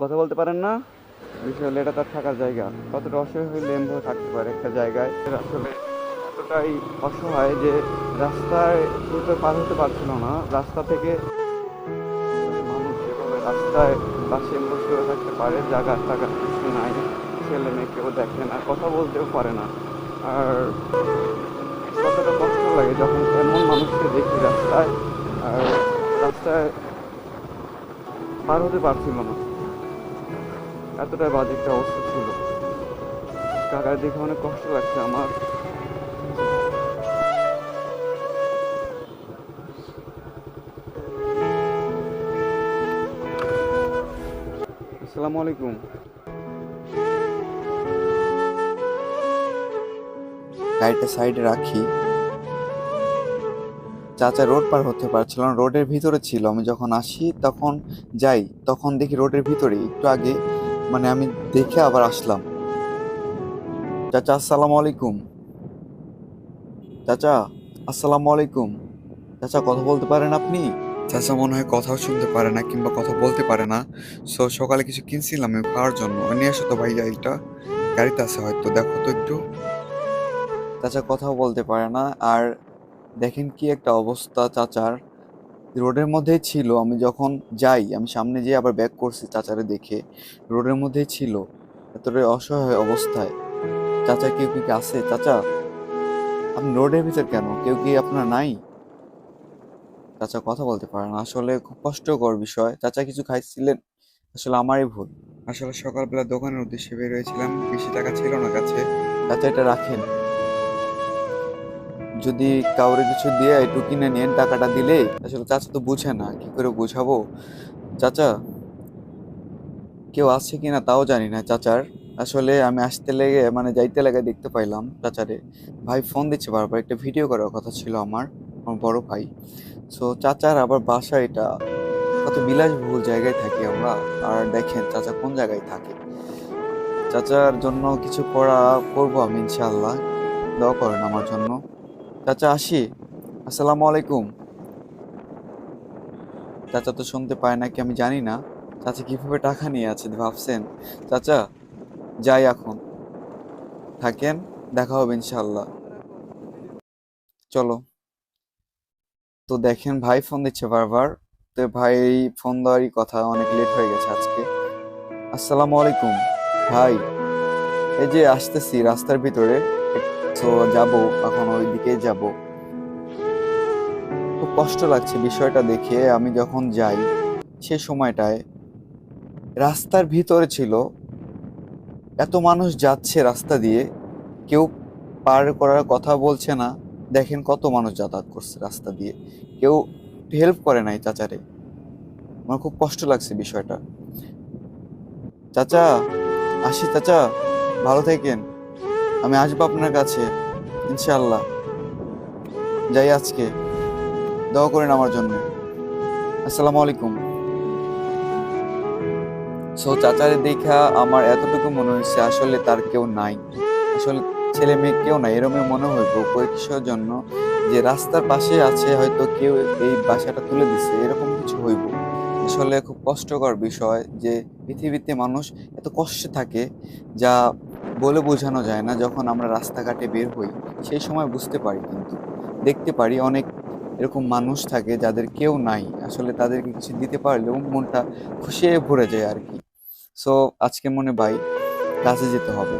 কথা বলতে পারেন না? বিষয় হলো এটা তার থাকার জায়গা। কতটা অসহায় হয়ে লেম্বো থাকতে পারে একটা জায়গায় আসলে এতটাই অসহায় যে রাস্তায় কিন্তু পার হতে পারছিল না। রাস্তা থেকে মানুষ যেভাবে রাস্তায় পাশে বসে থাকতে পারে, জায়গা টাকা কিছু নাই, ছেলে মেয়ে কেউ দেখে না, কথা বলতেও পারে না। আর কতটা কষ্ট লাগে যখন এমন মানুষকে দেখি রাস্তায়, আর রাস্তায় পার হতে পারছিল না। এতটাই বাজে একটা অবস্থা ছিল। কাকার দেখে অনেক কষ্ট লাগছে আমার। আসসালামু আলাইকুম। গাড়িটা সাইডে রাখি। চাচা রোড পার হতে পারছিল না, রোডের ভিতরে ছিল। আমি যখন আসি তখন যাই, তখন দেখি রোডের ভিতরে একটু আগে মানে আমি দেখে আবার আসলাম। চাচা আসসালামু আলাইকুম। চাচা আসসালামু আলাইকুম। চাচা কথা বলতে পারেন আপনি? চাচা মনে হয় কথাও শুনতে পারে না কিংবা কথা বলতে পারে না। সো সকালে কিছু কিনছিলাম আমি খাওয়ার জন্য। নিয়ে আসো তো ভাই গাড়িটা। গাড়িতে আছে হয়তো দেখো তো একটু। চাচা কথাও বলতে পারে না। আর দেখেন কি একটা অবস্থা চাচার। রোডের মধ্যেই ছিল, আমি যখন যাই, আমি সামনে যেয়ে আবার ব্যাক করছি চাচারে দেখে, রোডের মধ্যেই ছিল। এতটাই অসহায় অবস্থায়। চাচা, কেউ কি আছে? চাচা, আপনি রোডের ভিতর কেন? কেউ কি আপনার নাই? চাচা কথা বলতে পারে না। আসলে খুব কষ্টকর বিষয়। চাচা কিছু খাইছিলেন? আসলে আমারই ভুল। আসলে সকালবেলা দোকানের উদ্দেশ্যে বের হয়েছিলাম। বেশি টাকা ছিল না কাছে। চাচা এটা রাখেন। যদি কাউরে কিছু দিয়ে একটু কিনে নেন টাকাটা দিলে, আসলে চাচা তো বুঝে না, কি করে বুঝাবো? চাচা, কেউ আছে কিনা তাও জানি না চাচার। আসলে আমি আসতে লেগে মানে যাইতে লেগে দেখতে পাইলাম চাচারে। ভাই ফোন দিচ্ছে বারবার, একটা ভিডিও করার কথা ছিল আমার আমার বড় ভাই। সো চাচার আবার বাসা এটা, কত বিলাসবহুল জায়গায় থাকি আমরা। আর দেখেন চাচা কোন জায়গায় থাকে। চাচার জন্য কিছু করা, করব আমি ইনশাল্লাহ দোয়া করেন আমার জন্য। চাচা আসি? আসসালামু আলাইকুম। চাচা তো শুনতে পায় নাকি আমি জানি না। চাচা কীভাবে টাকা নিয়ে আছে ভাবছেন। চাচা, যাই এখন। থাকেন, দেখা হবে ইনশাল্লাহ চলো। তো দেখেন ভাই ফোন দিচ্ছে বারবার। তো ভাই ফোন দেওয়ারই কথা, অনেক লেট হয়ে গেছে আজকে। আসসালামু আলাইকুম। ভাই, এই যে আসতেছি রাস্তার ভিতরে। তো যাব, এখন ওই দিকে যাব। খুব কষ্ট লাগছে বিষয়টা দেখে। আমি যখন যাই, সে সময়টায় রাস্তার ভিতরে ছিল, এত মানুষ যাচ্ছে রাস্তা দিয়ে, কেউ পার করার কথা বলছে না। দেখেন কত মানুষ যাতায়াত করছে রাস্তা দিয়ে। কেউ হেল্প করে নাই চাচারে। আমার খুব কষ্ট লাগছে বিষয়টা। চাচা, আসি চাচা, ভালো থাকেন। আমি আসব আপনার কাছে ইনশাল্লাহ যাই আজকে, দোয়া করেন আমার জন্য। আসসালামু আলাইকুম। সো চাচারে দেখা আমার এতটুকু মনে হয়েছে, আসলে তার কেউ নাই। আসলে ছেলে মেয়ে কেউ নাই এরকম মনে হইব কিসের জন্য যে রাস্তার পাশে আছে হয়তো কেউ এই বাসাটা তুলে দিছে, এরকম কিছু হইব। আসলে খুব কষ্টকর বিষয় যে পৃথিবীতে মানুষ এত কষ্টে থাকে, যা বলে বোঝানো যায় না যখন আমরা রাস্তাঘাটে বের হই, সেই সময় বুঝতে পারি কিন্তু। দেখতে পারি অনেক এরকম মানুষ থাকে যাদের কেউ নাই। আসলে তাদেরকে কিছু দিতে পারলেও মনটা খুশিয়ে ভরে যায় আর কি। সো আজকে মনে ভাই কাছে যেতে হবে।